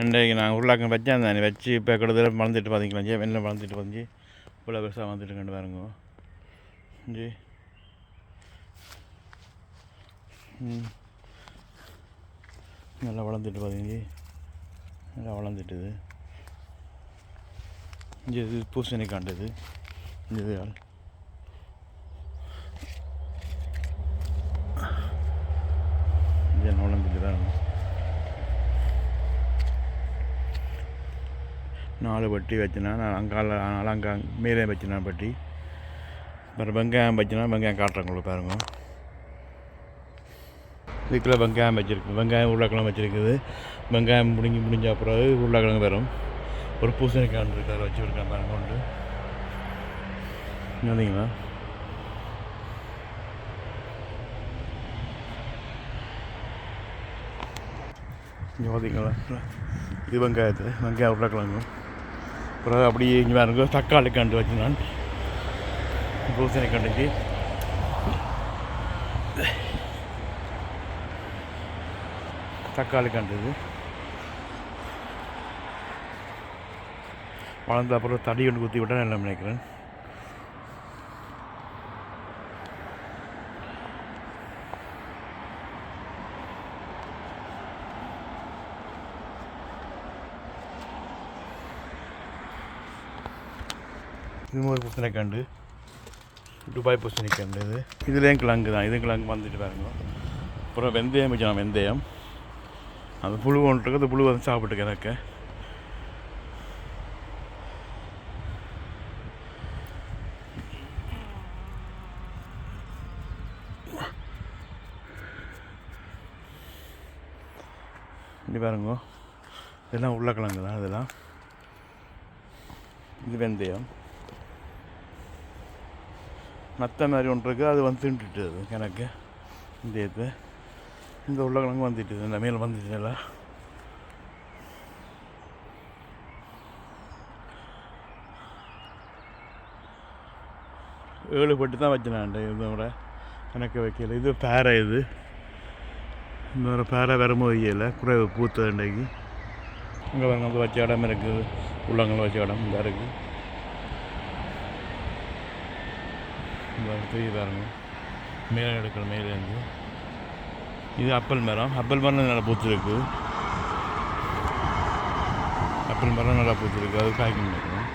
இன்றைக்கு நான் உருளாக்கம் வச்சேன் அந்த வச்சு இப்போ கிட்டத்தட்ட வளர்ந்துட்டு பார்த்தீங்களா வெளில வளர்ந்துட்டு வந்து இவ்வளோ பெருசாக வந்துட்டு கண்டு பாருங்க. ஜி ம். நல்லா வளர்ந்துட்டு பார்த்தீங்க நல்லா வளர்ந்துட்டுது. இங்கே இது பூசணிக்காண்டது. இந்த இது இங்கே வளர்ந்துட்டு தான் நாலு பட்டி வச்சுனா நான் அங்கால அங்கே மேலே வச்சுனா பட்டி. அப்புறம் வெங்காயம் வச்சுனா வெங்காயம் காட்டுறேன் உங்களுக்கு பாருங்க. இதுக்குள்ளே வெங்காயம் வச்சுருக்கு. வெங்காயம் உருளைக்கிழங்கு வச்சுருக்குது. வெங்காயம் முடிஞ்சு முடிஞ்ச பிறகு உருளைக்கிழங்கு வரும். ஒரு பூசணிக்காய் இருக்கு வச்சுருக்கேன் பாருங்க உண்டு இல்லைங்களா ஜோதிங்களா இது வெங்காயத்து வெங்காயம் உருளைக்கிழங்கு. அப்புறம் அப்படியே இங்கே பாருங்க தக்காளி கண்டு வச்சு பூசணி கண்டுக்கு. தக்காளி கண்டுது வளர்ந்த அப்புறம் தடி கொண்டு குத்தி விட்டேன் எல்லாம் நினைக்கிறேன். இதுவும் ஒரு பூசணிக்கண்டு துபாய் பூசணிக்கண்டு இது இதுலேயும் கிழங்கு தான் இதுவும் கிழங்கு வந்துட்டு பாருங்க அப்புறம் வெந்தயம் வச்சோம் வெந்தயம் அந்த புழு ஒன்று இருக்கு அந்த புழு வந்து சாப்பிட்டு கிடக்க இப்படி பாருங்க இதெல்லாம் உருளைக்கிழங்கு தான் இதெல்லாம் இது வெந்தயம் மற்ற மாதிரி ஒன்று இருக்குது அது வந்து தின்ட்டுட்டு அது எனக்கு இந்த இது. இந்த உருளைக்கிழங்கு வந்துட்டு இந்த மேலே வந்துட்டு எல்லாம் ஏழு பட்டு தான் வச்சேன் இதோட எனக்கு வைக்கல. இது பேரை இது. இன்னொரு பேரை வரும்போது இல்லை குறைவு பூத்த இன்றைக்கு. அங்கே வந்து வச்ச இடம் இருக்குது. உள்ளங்களை வச்ச இடம் இதாக இருக்குது. இந்த பாருங்கள் மேலே எடுக்கிற மேலேருந்து இது அப்பல் மரம். அப்பல் மரம் நல்லா பூத்துருக்கு. அப்பல் மரம் நல்லா பூத்துருக்கு. அது காய்க்கும் நினைக்கிறேன்